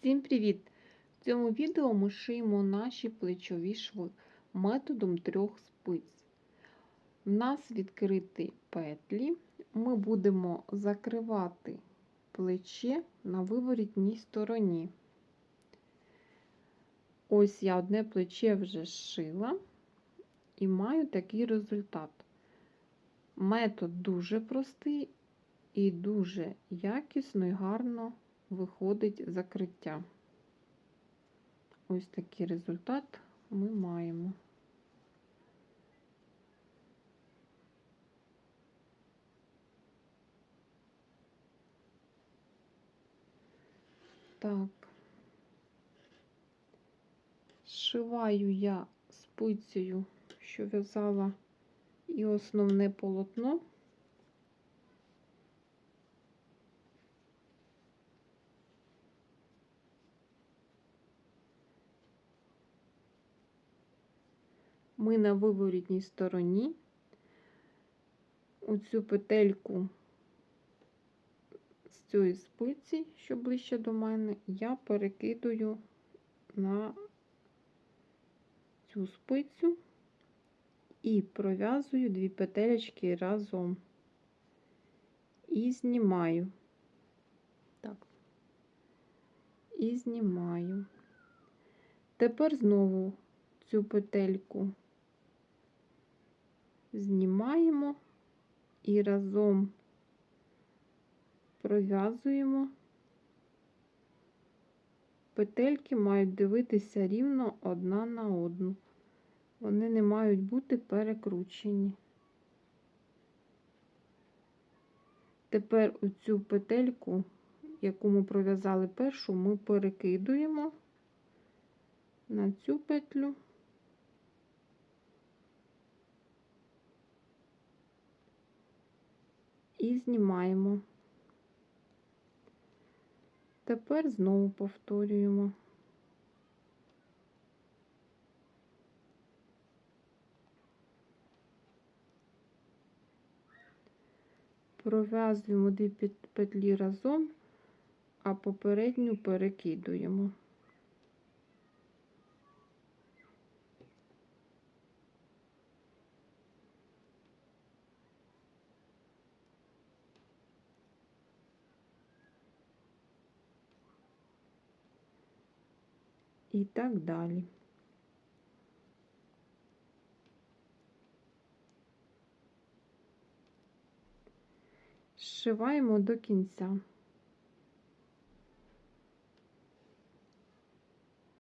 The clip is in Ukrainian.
Всім привіт! В цьому відео ми шиємо наші плечові шви методом трьох спиць. У нас відкриті петлі. Ми будемо закривати плече на виворітній стороні. Ось я одне плече вже зшила і маю такий результат. Метод дуже простий і дуже якісно і гарно виходить закриття. Ось такий результат ми маємо. Так, зшиваю я спицею, що в'язала і основне полотно. Ми на виворітній стороні оцю петельку з цієї спиці, що ближче до мене, я перекидую на цю спицю і пров'язую дві петелечки разом і знімаю. Так, і знімаю. Тепер знову цю петельку знімаємо і разом пров'язуємо. Петельки мають дивитися рівно одна на одну. Вони не мають бути перекручені. Тепер оцю петельку, яку ми пров'язали першу, ми перекидуємо на цю петлю. І знімаємо. Тепер знову повторюємо. Пров'язуємо дві петлі разом, а попередню перекидуємо. І так далі. Сшиваємо до кінця.